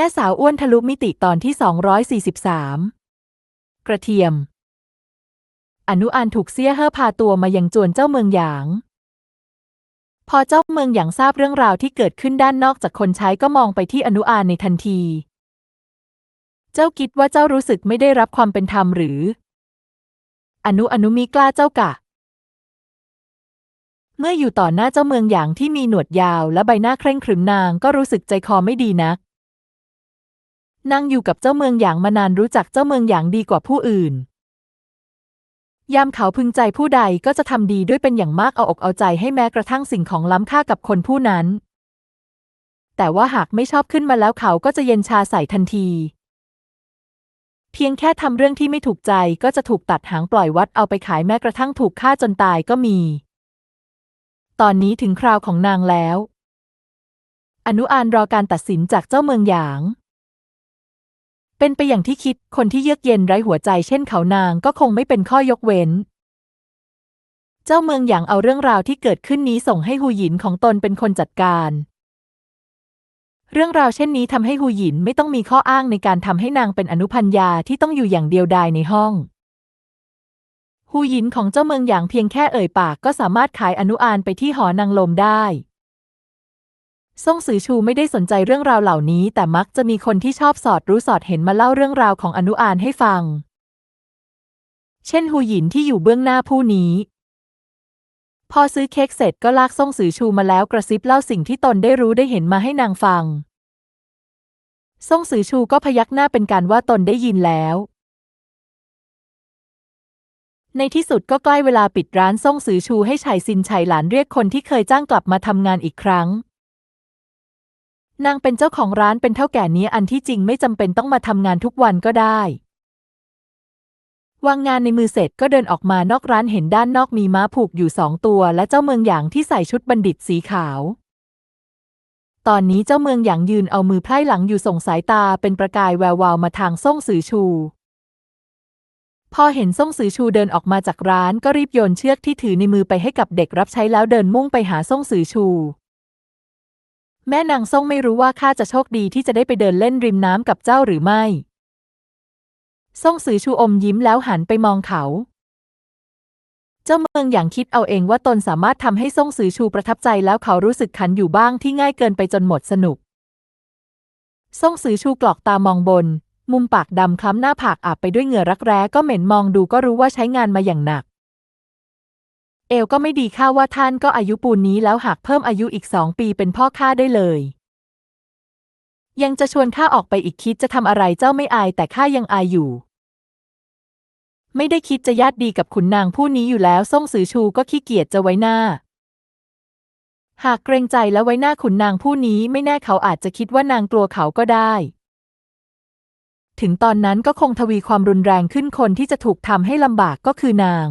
แม่สาวอ้วนทะลุมิติตอนที่ 243 กระเทียม อนุอานถูกเสี้ยเฮ่อพาตัวมายังจวนเจ้าเมืองหยาง พอเจ้าเมืองหยางทราบเรื่องราวที่เกิดขึ้นด้านนอกจากคนใช้ก็มองไปที่อนุอานในทันที เจ้าคิดว่าเจ้ารู้สึกไม่ได้รับความเป็นธรรมหรือ อนุอนุมีกล้าเจ้ากะ เมื่ออยู่ต่อหน้าเจ้าเมืองหยางที่มีหนวดยาวและใบหน้าเคร่งครึมนางก็รู้สึกใจคอไม่ดีนัก นางอยู่กับเจ้าเมืองหยางมานานรู้จักเจ้าเมืองหยางดีกว่าผู้อื่น ยามเขาพึงใจผู้ใดก็จะทำดีด้วยเป็นอย่างมากเอาอกเอาใจให้แม้กระทั่งสิ่งของล้ำค่ากับคนผู้นั้น แต่ว่าหากไม่ชอบขึ้นมาแล้วเขาก็จะเย็นชาใส่ทันที เพียงแค่ทำเรื่องที่ไม่ถูกใจก็จะถูกตัดหางปล่อยวัดเอาไปขายแม้กระทั่งถูกฆ่าจนตายก็มี ตอนนี้ถึงคราวของนางแล้ว อนุอานรอการตัดสินจากเจ้าเมืองหยาง เป็นไปอย่างที่คิด คนที่เยือกเย็นไร้หัวใจเช่นเขานางก็คงไม่เป็นข้อยกเว้น เจ้าเมืองหยางเอาเรื่องราวที่เกิดขึ้นนี้ส่งให้หูหยินของตนเป็นคนจัดการ เรื่องราวเช่นนี้ทำให้หูหยินไม่ต้องมีข้ออ้างในการทำให้นางเป็นอนุพัญญาที่ต้องอยู่อย่างเดียวดายในห้องหูหยินของเจ้าเมืองหยางเพียงแค่เอ่ยปากก็สามารถขายอนุอานไปที่หอนางลมได้ ซ่งสือชูไม่ได้สนใจเรื่องราวเหล่านี้ แต่มักจะมีคนที่ชอบสอดรู้สอดเห็นมาเล่าเรื่องราวของอนุอานให้ฟัง เช่นหูหยินที่อยู่เบื้องหน้าผู้นี้ พอซื้อเค้กเสร็จก็ลากซ่งสือชูมาแล้วกระซิบเล่าสิ่งที่ตนได้รู้ได้เห็นมาให้นางฟังซ่งสือชูก็พยักหน้าเป็นการว่าตนได้ยินแล้ว ในที่สุดก็ใกล้เวลาปิดร้านซ่งสือชูให้ชายซินชัยหลานเรียกคนที่เคยจ้างกลับมาทำงานอีกครั้ง นางเป็นเจ้าของร้านเป็นเท่าแก่นี้อันที่จริงไม่จำเป็นต้องมาทำงานทุกวันก็ได้วางงานในมือเสร็จก็เดินออกมานอกร้านเห็นด้านนอกมีม้าผูกอยู่สองตัว และเจ้าเมืองหยางที่ใส่ชุดบัณฑิตสีขาว ตอนนี้เจ้าเมืองหยางยืนเอามือไพร่หลังอยู่ส่งสายตาเป็นประกายแวววาวมาทางซ่งสือชู พอเห็นซ่งสือชูเดินออกมาจากร้านก็รีบโยนเชือกที่ถือในมือไปให้กับเด็กรับใช้แล้วเดินมุ่งไปหาซ่งสือชู แม่นางซ่งไม่รู้ว่าข้าจะโชคดีที่จะได้ไปเดินเล่นริมน้ำกับเจ้าหรือไม่ซ่งสือชูอมยิ้มแล้วหันไปมองเขา เจ้าเมืองอย่างคิดเอาเองว่าตนสามารถทำให้ซ่งสือชูประทับใจแล้วเขารู้สึกขันอยู่บ้างที่ง่ายเกินไปจนหมดสนุกซ่งสือชูกรอกตามองบน มุมปากดำคล้ำหน้าผากอาบไปด้วยเหงื่อรักแร้ก็เหม็นมองดูก็รู้ว่าใช้งานมาอย่างหนัก เอลก็ไม่ดีข้าว่าท่านก็อายุปูนนี้แล้วหากเพิ่มอายุอีกสองปีเป็นพ่อข้าได้เลย ยังจะชวนข้าออกไปอีกคิดจะทำอะไรเจ้าไม่อายแต่ข้ายังอายอยู่ ไม่ได้คิดจะญาติดีกับขุนนางผู้นี้อยู่แล้วซ่งสือชูก็ขี้เกียจจะไว้หน้า หากเกรงใจแล้วไว้หน้าขุนนางผู้นี้ไม่แน่เขาอาจจะคิดว่านางกลัวเขาก็ได้ถึงตอนนั้นก็คงทวีความรุนแรงขึ้นคนที่จะถูกทำให้ลำบากก็คือนาง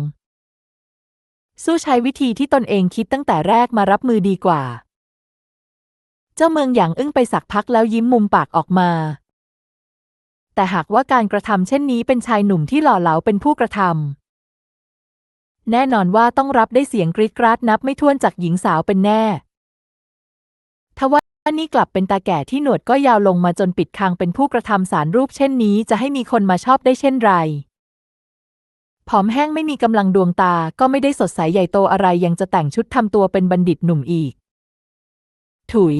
สู้ใช้วิธีที่ตนเองคิดตั้งแต่แรกมารับมือดีกว่า เจ้าเมืองอย่างอึ้งไปสักพักแล้วยิ้มมุมปากออกมา แต่หากว่าการกระทำเช่นนี้เป็นชายหนุ่มที่หล่อเหลาเป็นผู้กระทำแน่นอนว่าต้องรับได้เสียงกรีดกราดนับไม่ถ้วนจากหญิงสาวเป็นแน่ทว่านี่กลับเป็นตาแก่ที่หนวดก็ยาวลงมาจนปิดคางเป็นผู้กระทำสารรูปเช่นนี้ จะให้มีคนมาชอบได้เช่นไร ผอมแห้งไม่มีกำลังดวงตาก็ไม่ได้สดใสใหญ่โตอะไรยังจะแต่งชุดทำตัวเป็นบัณฑิตหนุ่มอีก ถุย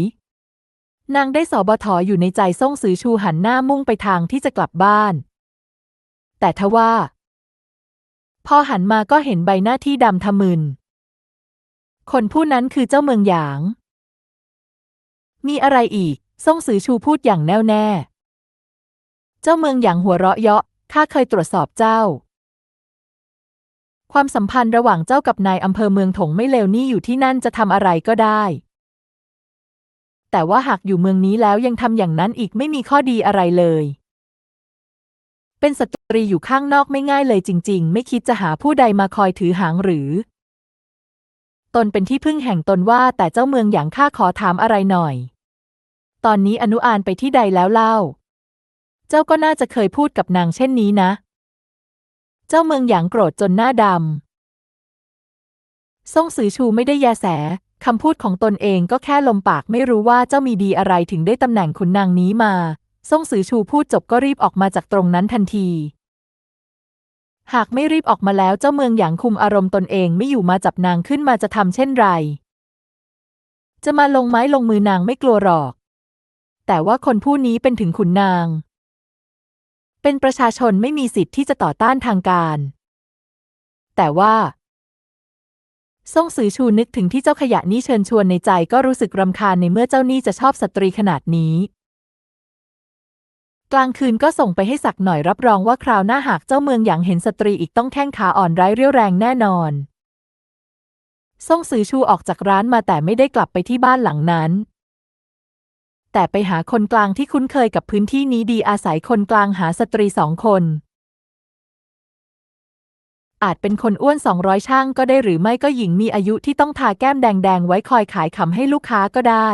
นางได้สอบทออยู่ในใจซ่งสือชูหันหน้ามุ่งไปทางที่จะกลับบ้าน แต่ทว่า พอหันมาก็เห็นใบหน้าที่ดำทะมึน คนผู้นั้นคือเจ้าเมืองหยาง มีอะไรอีกซ่งสือชูพูดอย่างแน่วแน่ เจ้าเมืองหยางหัวเราะเยาะข้าเคยตรวจสอบเจ้า ความสัมพันธ์ระหว่างเจ้ากับนายอำเภอเมืองถงไม่เลวนี่อยู่ที่นั่นจะทำอะไรก็ได้ แต่ว่าหากอยู่เมืองนี้แล้วยังทำอย่างนั้นอีกไม่มีข้อดีอะไรเลย เป็นสตรีอยู่ข้างนอกไม่ง่ายเลยจริง ๆ ไม่คิดจะหาผู้ใดมาคอยถือหางหรือ ตนเป็นที่พึ่งแห่งตนว่าแต่เจ้าเมืองอย่างข้าขอถามอะไรหน่อย ตอนนี้อนุอานไปที่ใดแล้วเล่า เจ้าก็น่าจะเคยพูดกับนางเช่นนี้นะ เจ้าเมืองหยางโกรธจนหน้าดำซ่งสือชูไม่ได้แยแสคำพูดของตนเองก็แค่ลมปากไม่รู้ว่าเจ้ามีดีอะไรถึงได้ตำแหน่งขุนนางนี้มาซ่งซือชูพูดจบก็รีบออกมาจากตรงนั้นทันที หากไม่รีบออกมาแล้วเจ้าเมืองหยางคุมอารมณ์ตนเองไม่อยู่มาจับนางขึ้นมาจะทำเช่นไร จะมาลงไม้ลงมือนางไม่กลัวหรอก แต่ว่าคนผู้นี้เป็นถึงขุนนาง เป็นประชาชนไม่มีสิทธิ์ที่จะต่อต้านทางการ แต่ว่าซ่งซือชูนึกถึงที่เจ้าขยะนี้เชิญชวนในใจก็รู้สึกรำคาญในเมื่อเจ้านี่จะชอบสตรีขนาดนี้ กลางคืนก็ส่งไปให้สักหน่อยรับรองว่าคราวหน้าหากเจ้าเมืองหยางเห็นสตรีอีกต้องแข้งขาอ่อนไร้เรี่ยวแรงแน่นอน ซ่งซือชูออกจากร้านมาแต่ไม่ได้กลับไปที่บ้านหลังนั้น แต่ไปหาคนกลางที่คุ้นเคยกับพื้นที่นี้ดีอาศัยคนกลางหาสตรีสองคน อาจเป็นคนอ้วนสองร้อยช่างก็ได้หรือไม่ก็หญิงมีอายุที่ต้องทาแก้มแดงๆ ไว้คอยขายขำให้ลูกค้าก็ได้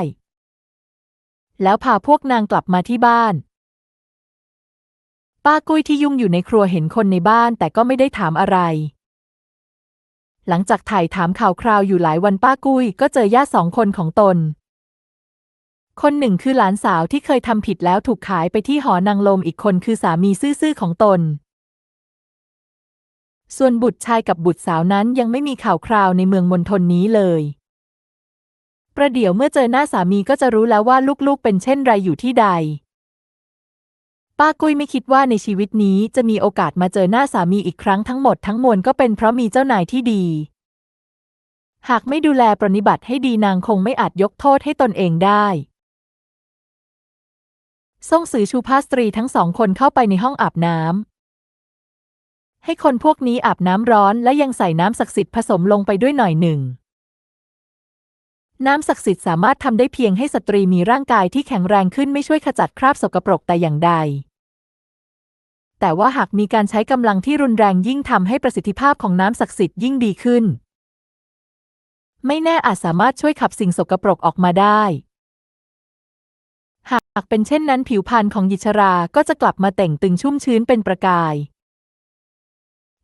แล้วพาพวกนางกลับมาที่บ้าน ป้ากุ้ยที่ยุ่งอยู่ในครัวเห็นคนในบ้านแต่ก็ไม่ได้ถามอะไรหลังจากถ่ายถามข่าวคราวอยู่หลายวันป้ากุ้ยก็เจอญาติสองคนของตน คนหนึ่งคือหลานสาวที่เคยทำผิดแล้วถูกขายไปที่หอนางลมอีกคนคือสามีซื่อๆของตน ส่วนบุตรชายกับบุตรสาวนั้นยังไม่มีข่าวคราวในเมืองมณฑลนี้เลย ประเดี๋ยวเมื่อเจอหน้าสามีก็จะรู้แล้วว่าลูกๆเป็นเช่นไรอยู่ที่ใด ป้ากุ้ยไม่คิดว่าในชีวิตนี้จะมีโอกาสมาเจอหน้าสามีอีกครั้งทั้งหมดทั้งมวลก็เป็นเพราะมีเจ้านายที่ดี หากไม่ดูแลปรนนิบัติให้ดีนางคงไม่อาจยกโทษให้ตนเองได้ ซ่งซือชูพาสตรีทั้งสองคนเข้าไปในห้องอาบน้ำ ให้คนพวกนี้อาบน้ำร้อนและยังใส่น้ำศักดิ์สิทธิ์ผสมลงไปด้วยหน่อยหนึ่ง น้ำศักดิ์สิทธิ์สามารถทำได้เพียงให้สตรีมีร่างกายที่แข็งแรงขึ้นไม่ช่วยขจัดคราบสกปรกแต่อย่างใด แต่ว่าหากมีการใช้กำลังที่รุนแรงยิ่งทำให้ประสิทธิภาพของน้ำศักดิ์สิทธิ์ยิ่งดีขึ้น ไม่แน่อาจสามารถช่วยขับสิ่งสกปรกออกมาได้ หากเป็นเช่นนั้นผิวพรรณของหญิชราก็จะกลับมาแต่งตึงชุ่มชื้นเป็นประกาย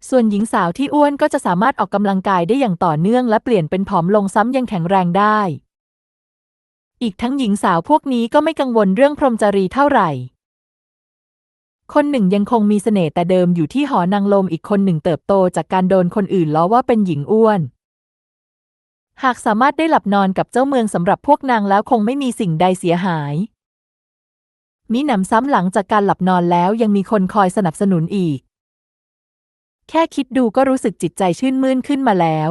ส่วนหญิงสาวที่อ้วนก็จะสามารถออกกำลังกายได้อย่างต่อเนื่องและเปลี่ยนเป็นผอมลงซ้ำยังแข็งแรงได้ อีกทั้งหญิงสาวพวกนี้ก็ไม่กังวลเรื่องพรหมจรีเท่าไหร่ คนหนึ่งยังคงมีเสน่ห์แต่เดิมอยู่ที่หอนางลมอีกคนหนึ่งเติบโตจากการโดนคนอื่นล้อว่าเป็นหญิงอ้วนหากสามารถได้หลับนอนกับเจ้าเมืองสำหรับพวกนางแล้วคงไม่มีสิ่งใดเสียหาย มิหนำซ้ำหลังจากการหลับนอนแล้วยังมีคนคอยสนับสนุนอีก แค่คิดดูก็รู้สึกจิตใจชื่นมื่นขึ้นมาแล้ว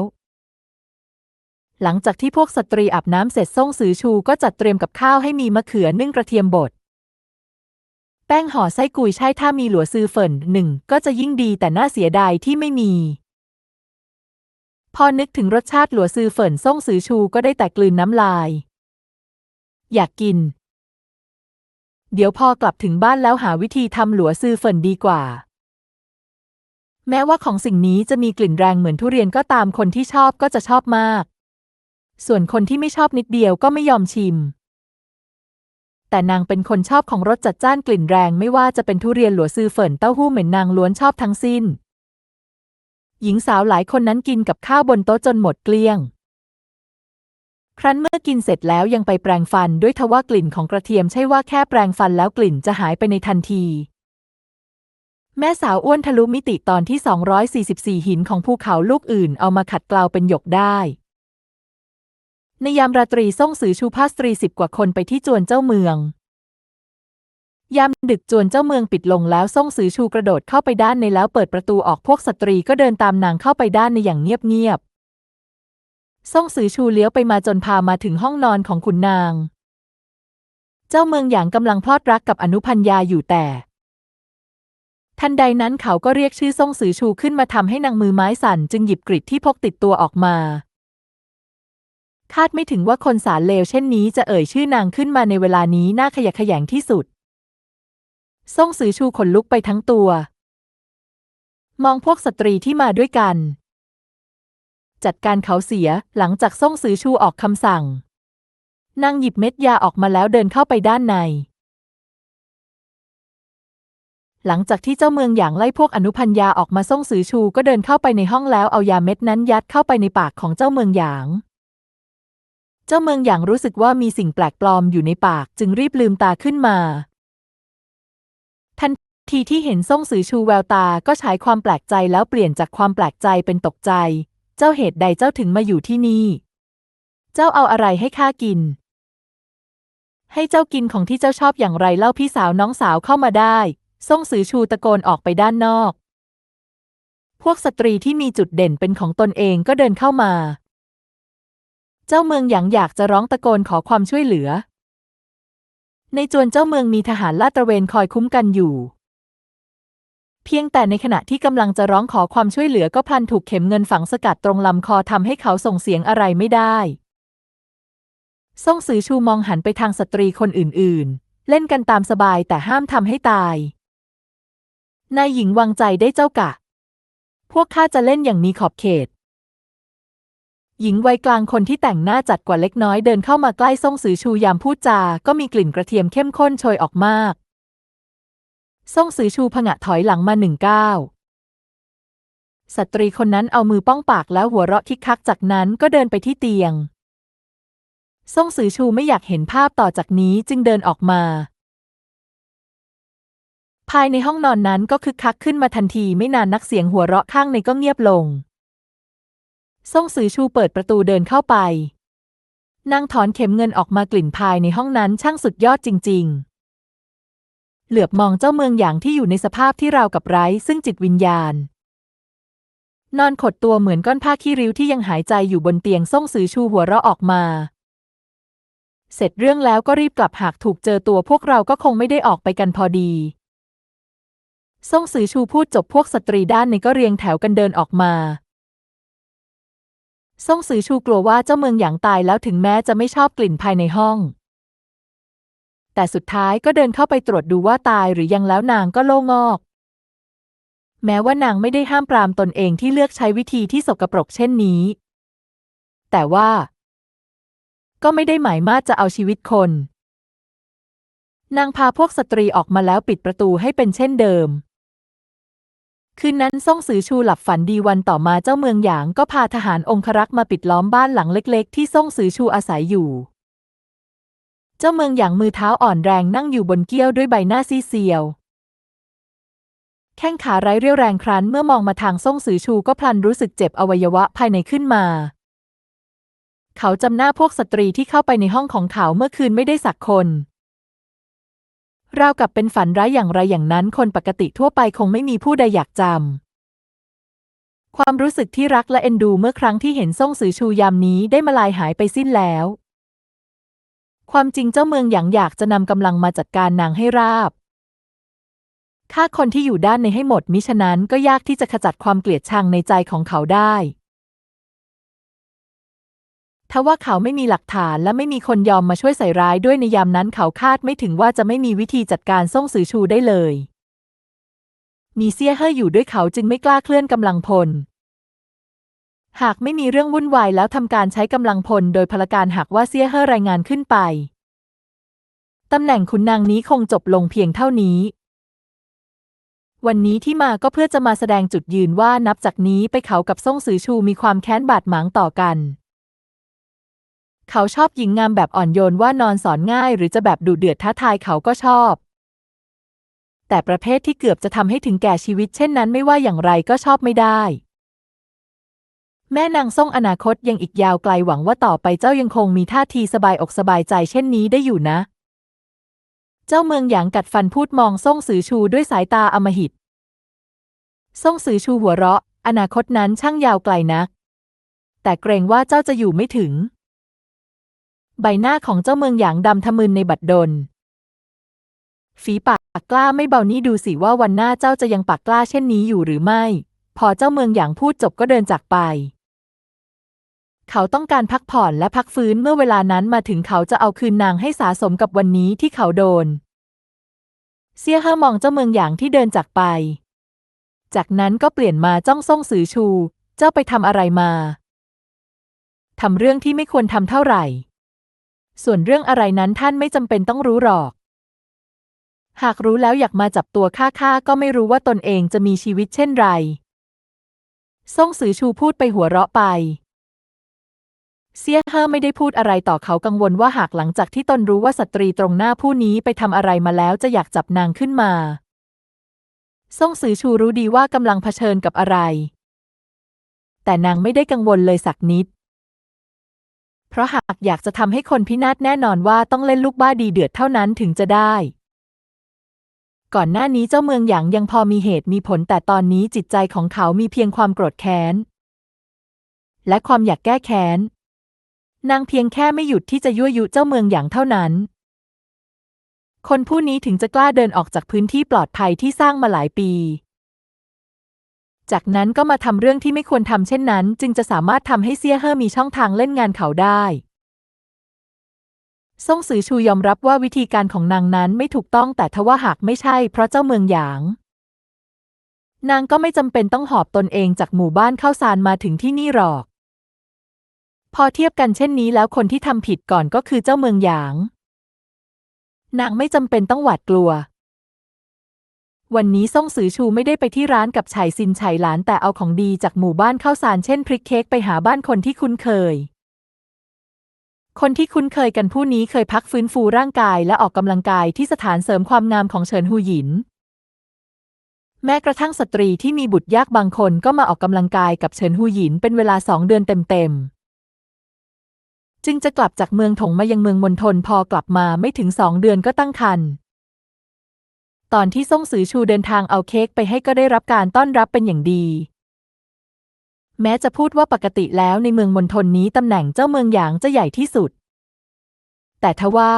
หลังจากที่พวกสตรีอาบน้ำเสร็จซ่งซือชูก็จัดเตรียมกับข้าวให้มีมะเขือนึ่งกระเทียมบดแป้งห่อไส้กุยใช่ถ้ามีหลัวซือเฟินหนึ่งก็จะยิ่งดีแต่น่าเสียดายที่ไม่มี พอนึกถึงรสชาติหลัวซือเฟินซ่งซือชูก็ได้แต่กลืนน้ำลาย อยากกิน เดี๋ยวพอกลับถึงบ้านแล้วหาวิธีทำหลัวซือเฟินดีกว่า แม้ว่าของสิ่งนี้จะมีกลิ่นแรงเหมือนทุเรียนก็ตามคนที่ชอบก็จะชอบมาก ส่วนคนที่ไม่ชอบนิดเดียวก็ไม่ยอมชิม แต่นางเป็นคนชอบของรสจัดจ้านกลิ่นแรงไม่ว่าจะเป็นทุเรียนหลัวซือเฟินเต้าหู้เหม็นนางล้วนชอบทั้งสิ้น หญิงสาวหลายคนนั้นกินกับข้าวบนโต๊ะจนหมดเกลี้ยง ครั้นเมื่อกินเสร็จแล้วยังไปแปรงฟันด้วยทว่ากลิ่นของกระเทียมใช่ว่าแค่แปรงฟันแล้วกลิ่นจะหายไปในทันที แม่สาวอ้วนทะลุมิติตอนที่ 244 หินของภูเขาลูกอื่นเอามาขัดเกลาเป็นหยกได้ในยามราตรีส่งสือชูภาสตรีสิบกว่าคนไปที่จวนเจ้าเมือง ยามดึกจวนเจ้าเมืองปิดลงแล้วส่งสือชูกระโดดเข้าไปด้านในแล้วเปิดประตูออกพวกสตรีก็เดินตามนางเข้าไปด้านในอย่างเงียบ ๆส่งสือชูเลี้ยวไปมาจนพามาถึงห้องนอนของขุนนาง เจ้าเมืองหยางกำลังพลอดรักกับอนุพัญญาอยู่แต่ ทันใดนั้นเขาก็เรียกชื่อส่งสือชูขึ้นมาทำให้นางมือไม้สั่นจึงหยิบกริดที่พกติดตัวออกมา คาดไม่ถึงว่าคนสารเลวเช่นนี้จะเอ่ยชื่อนางขึ้นมาในเวลานี้น่าขยะแขยงที่สุดส่งสือชูขนลุกไปทั้งตัว มองพวกสตรีที่มาด้วยกัน จัดการเขาเสียหลังจากส่งสือชูออกคำสั่ง นางหยิบเม็ดยาออกมาแล้วเดินเข้าไปด้านใน หลังจากที่เจ้าเมืองหยางไล่พวกอนุพัญญาออกมาส่งสือชูก็เดินเข้าไปในห้องแล้วเอายาเม็ดนั้นยัดเข้าไปในปากของเจ้าเมืองหยาง เจ้าเมืองหยางรู้สึกว่ามีสิ่งแปลกปลอมอยู่ในปากจึงรีบลืมตาขึ้นมาทันทีที่เห็นซ่งสือชูแววตาก็ฉายความแปลกใจแล้วเปลี่ยนจากความแปลกใจเป็นตกใจ เจ้าเหตุใดเจ้าถึงมาอยู่ที่นี่ เจ้าเอาอะไรให้ข้ากิน ให้เจ้ากินของที่เจ้าชอบอย่างไรเล่าพี่สาวน้องสาวเข้ามาได้ซ่งสือชูตะโกนออกไปด้านนอก พวกสตรีที่มีจุดเด่นเป็นของตนเองก็เดินเข้ามา เจ้าเมืองหยางอยากจะร้องตะโกนขอความช่วยเหลือ ในจวนเจ้าเมืองมีทหารลาดตระเวนคอยคุ้มกันอยู่ เพียงแต่ในขณะที่กำลังจะร้องขอความช่วยเหลือก็พลันถูกเข็มเงินฝังสกัดตรงลำคอทำให้เขาส่งเสียงอะไรไม่ได้ซ่งซือชูมองหันไปทางสตรีคนอื่นๆ เล่นกันตามสบายแต่ห้ามทำให้ตาย นายหญิงวางใจได้เจ้ากะ พวกข้าจะเล่นอย่างมีขอบเขต หญิงวัยกลางคนที่แต่งหน้าจัดกว่าเล็กน้อยเดินเข้ามาใกล้ซ่งซือชูยามพูดจาก็มีกลิ่นกระเทียมเข้มข้นโชยออกมาก ซ่งซือชูผงะถอยหลังมาหนึ่งก้าวสตรีคนนั้นเอามือป้องปากแล้วหัวเราะคิกคักจากนั้นก็เดินไปที่เตียง ซ่งซือชูไม่อยากเห็นภาพต่อจากนี้จึงเดินออกมา ภายในห้องนอนนั้นก็คึกคักขึ้นมาทันทีไม่นานนักเสียงหัวเราะข้างในก็เงียบลง ซ่งซือชูเปิดประตูเดินเข้าไป นางถอนเข็มเงินออกมากลิ่นภายในห้องนั้นช่างสุดยอดจริง ๆ เหลือบมองเจ้าเมืองอย่างที่อยู่ในสภาพที่ราวกับไร้ซึ่งจิตวิญญาณ นอนขดตัวเหมือนก้อนผ้าขี้ริ้วที่ยังหายใจอยู่บนเตียงซ่งซือชูหัวเราะออกมา เสร็จเรื่องแล้วก็รีบกลับหากถูกเจอตัวพวกเราก็คงไม่ได้ออกไปกันพอดีซ่งซือชูพูดจบพวกสตรีด้านในก็เรียงแถวกันเดินออกมาซ่งซือชูกลัวว่าเจ้าเมืองหยางตายแล้วถึงแม้จะไม่ชอบกลิ่นภายในห้อง แต่สุดท้ายก็เดินเข้าไปตรวจดูว่าตายหรือยังแล้วนางก็โล่งอก แม้ว่านางไม่ได้ห้ามปรามตนเองที่เลือกใช้วิธีที่สกปรกเช่นนี้ แต่ว่า ก็ไม่ได้หมายมาจะเอาชีวิตคน นางพาพวกสตรีออกมาแล้วปิดประตูให้เป็นเช่นเดิมคืนนั้นซ่งซือชูหลับฝันดีวันต่อมาเจ้าเมืองหยางก็พาทหารองครักษ์มาปิดล้อมบ้านหลังเล็ก ๆ ที่ซ่งซือชูอาศัยอยู่ เจ้าเมืองหยางมือเท้าอ่อนแรงนั่งอยู่บนเกี้ยวด้วยใบหน้าซีเซียว แข้งขาไร้เรี่ยวแรงครั้นเมื่อมองมาทางซ่งซือชูก็พลันรู้สึกเจ็บอวัยวะภายในขึ้นมา เขาจำหน้าพวกสตรีที่เข้าไปในห้องของเขาเมื่อคืนไม่ได้สักคนราวกับเป็นฝันร้ายอย่างไรอย่างนั้น คนปกติทั่วไปคงไม่มีผู้ใดอยากจำ ความรู้สึกที่รักและเอ็นดูเมื่อครั้งที่เห็นซ่งซือชูยามนี้ได้มาลายหายไปสิ้นแล้ว ความจริงเจ้าเมืองหยางอยากจะนำกำลังมาจัดการนางให้ราบฆ่าคนที่อยู่ด้านในให้หมดมิฉะนั้นก็ยากที่จะขจัดความเกลียดชังในใจของเขาได้ทว่าเขาไม่มีหลักฐานและไม่มีคนยอมมาช่วยใส่ร้ายด้วยในยามนั้นเขาคาดไม่ถึงว่าจะไม่มีวิธีจัดการซ่งซือชูได้เลย มีเซียเฮ่ออยู่ด้วยเขาจึงไม่กล้าเคลื่อนกำลังพล หากไม่มีเรื่องวุ่นวายแล้วทำการใช้กำลังพลโดยพลการหากว่าเซี่ยเฮ่อรายงานขึ้นไป ตำแหน่งขุนนางนี้คงจบลงเพียงเท่านี้ วันนี้ที่มาก็เพื่อจะมาแสดงจุดยืนว่านับจากนี้ไปเขากับซ่งซือชูมีความแค้นบาดหมางต่อกัน เขาชอบหญิงงามแบบอ่อนโยนว่านอนสอนง่าย หรือจะแบบดุเดือดท้าทายเขาก็ชอบ แต่ประเภทที่เกือบจะทำให้ถึงแก่ชีวิตเช่นนั้นไม่ว่าอย่างไรก็ชอบไม่ได้ แม่นางส่งอนาคตยังอีกยาวไกลหวังว่าต่อไปเจ้ายังคงมีท่าทีสบายอกสบายใจเช่นนี้ได้อยู่นะ เจ้าเมืองหยางกัดฟันพูดมองส่งสือชูด้วยสายตาอมหิตส่งสือชูหัวเราะ อนาคตนั้นช่างยาวไกลนัก แต่เกรงว่าเจ้าจะอยู่ไม่ถึง ใบหน้าของเจ้าเมืองหยางดำทะมึนในบัดดล ฝีปากกล้าไม่เบานี้ดูสิว่าวันหน้าเจ้าจะยังปากกล้าเช่นนี้อยู่หรือไม่ พอเจ้าเมืองหยางพูดจบก็เดินจากไป เขาต้องการพักผ่อนและพักฟื้นเมื่อเวลานั้นมาถึงเขาจะเอาคืนนางให้สาสมกับวันนี้ที่เขาโดน เซี่ยเฮ่อมองเจ้าเมืองหยางที่เดินจากไป จากนั้นก็เปลี่ยนมาจ้องซ่งสือชู เจ้าไปทำอะไรมาทำเรื่องที่ไม่ควรทำเท่าไหร่ ส่วนเรื่องอะไรนั้นท่านไม่จำเป็นต้องรู้หรอก หากรู้แล้วอยากมาจับตัวข้าข้าก็ไม่รู้ว่าตนเองจะมีชีวิตเช่นไร ซ่งสือชูพูดไปหัวเราะไป เซียเฮอไม่ได้พูดอะไรต่อเขากังวลว่าหากหลังจากที่ตนรู้ว่าสตรีตรงหน้าผู้นี้ไปทำอะไรมาแล้วจะอยากจับนางขึ้นมาซ่งซือชูรู้ดีว่ากำลังเผชิญกับอะไร แต่นางไม่ได้กังวลเลยสักนิด เพราะหากอยากจะทำให้คนพินาศแน่นอนว่าต้องเล่นลูกบ้าดีเดือดเท่านั้นถึงจะได้ ก่อนหน้านี้เจ้าเมืองหยางยังพอมีเหตุมีผลแต่ตอนนี้จิตใจของเขามีเพียงความโกรธแค้น และความอยากแก้แค้น นางเพียงแค่ไม่หยุดที่จะยั่วยุเจ้าเมืองหยางเท่านั้น คนผู้นี้ถึงจะกล้าเดินออกจากพื้นที่ปลอดภัยที่สร้างมาหลายปี จากนั้นก็มาทำเรื่องที่ไม่ควรทำเช่นนั้น จึงจะสามารถทำให้เซี่ยเฮ่อมีช่องทางเล่นงานเขาได้ซ่งซือชูยอมรับว่าวิธีการของนางนั้นไม่ถูกต้องแต่ทว่าหากไม่ใช่เพราะเจ้าเมืองหยาง นางก็ไม่จำเป็นต้องหอบตนเองจากหมู่บ้านเข้าซานมาถึงที่นี่หรอก พอเทียบกันเช่นนี้แล้วคนที่ทำผิดก่อนก็คือเจ้าเมืองหยาง นางไม่จำเป็นต้องหวาดกลัว วันนี้ซ่งซือชูไม่ได้ไปที่ร้านกับไฉซินไฉหลานแต่เอาของดีจากหมู่บ้านเข้าซานเช่นพริกเค้กไปหาบ้านคนที่คุ้นเคย คนที่คุ้นเคยกันผู้นี้เคยพักฟื้นฟูร่างกายและออกกำลังกายที่สถานเสริมความงามของเฉินหูหยินแม้กระทั่งสตรีที่มีบุตรยากบางคนก็มาออกกำลังกายกับเฉินหูหยินเป็นเวลาสองเดือนเต็มๆ จึงจะกลับจากเมืองถงมายังเมืองมณฑลพอกลับมาไม่ถึงสองเดือนก็ตั้งครรภ์ตอนที่ซ่งซือชูเดินทางเอาเค้กไปให้ก็ได้รับการต้อนรับเป็นอย่างดี แม้จะพูดว่าปกติแล้วในเมืองมณฑลนี้ตำแหน่งเจ้าเมืองหยางจะใหญ่ที่สุด แต่ทว่า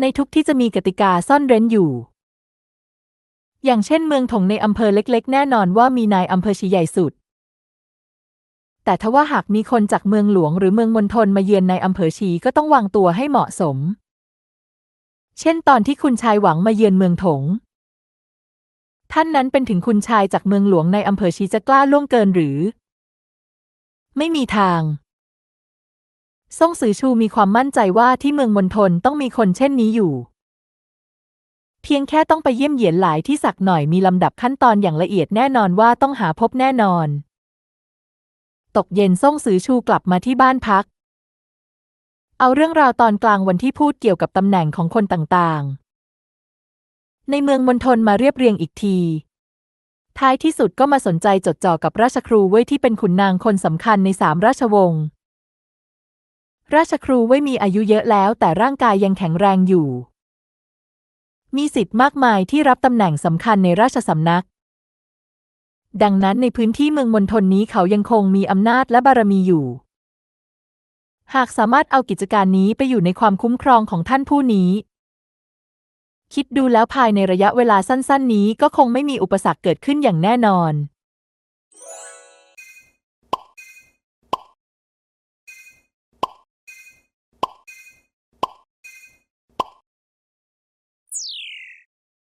ในทุกที่จะมีกติกาซ่อนเร้นอยู่ อย่างเช่นเมืองถงในอำเภอเล็กๆ แน่นอนว่ามีนายอำเภอชีใหญ่สุด แต่ทว่าหากมีคนจากเมืองหลวงหรือเมืองมณฑลมาเยือนในอำเภอชีก็ต้องวางตัวให้เหมาะสม เช่นตอนที่คุณชายหวังมาเยือนเมืองถง ท่านนั้นเป็นถึงคุณชายจากเมืองหลวงในอำเภอชีจะกล้าล่วงเกินหรือ ไม่มีทางซ่งซือชูมีความมั่นใจว่าที่เมืองมณฑลต้องมีคนเช่นนี้อยู่ เพียงแค่ต้องไปเยี่ยมเหยียนหลายที่สักหน่อยมีลำดับขั้นตอนอย่างละเอียดแน่นอนว่าต้องหาพบแน่นอน ตกเย็นซ่งซือชูกลับมาที่บ้านพัก เอาเรื่องราวตอนกลางวันที่พูดเกี่ยวกับตำแหน่งของคนต่างๆ ในเมืองมณฑลมาเรียบเรียงอีกที ท้ายที่สุดก็มาสนใจจดจ่อกับราชครูเว่ยที่เป็นขุนนางคนสำคัญในสามราชวงศ์ราชครูเว่ยมีอายุเยอะแล้วแต่ร่างกายยังแข็งแรงอยู่ มีสิทธิ์มากมายที่รับตำแหน่งสำคัญในราชสำนัก ดังนั้นในพื้นที่เมืองมณฑลนี้เขายังคงมีอำนาจและบารมีอยู่ หากสามารถเอากิจการนี้ไปอยู่ในความคุ้มครองของท่านผู้นี้ คิดดูแล้วภายในระยะเวลาสั้น ๆ นี้ก็คงไม่มีอุปสรรคเกิดขึ้นอย่างแน่นอน